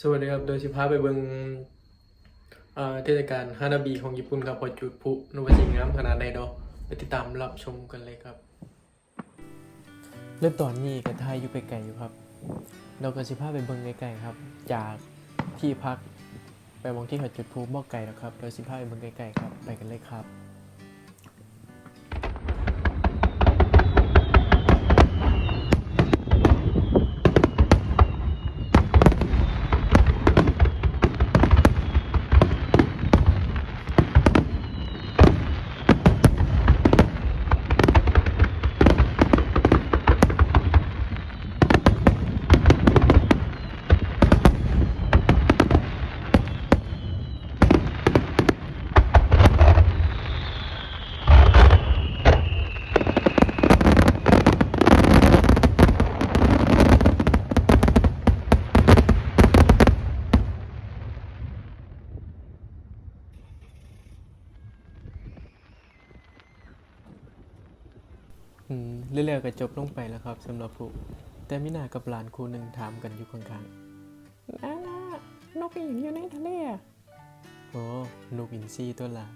สวัสดีครับ โดยสิพาไปเบิงเอ่อเทศกาลฮานาบิของญี่ปุ่นครับพอจุดพุนว่าสิงามขนาดใดดอกไปติดตามรับชมกันเลยครับเริ่มตอนนี้กับไทยอยู่ไปไกลอยู่ครับ เราก็สิพาไปเบิงไกลๆครับ จากที่พักไปมองที่เขาจุดพุบอกไกลแล้วครับโดยสิพาไปเบิงไกลๆครับ ไปกันเลยครับ อืมเรื่องๆก็จบลงไปแล้วครับสำหรับผู้แต่มินากับหลานคู่หนึ่งถามกันอยู่ข้างๆน้าน้านกอีกอยู่ในทะเลอะโอ้นกอินทรีตัวละ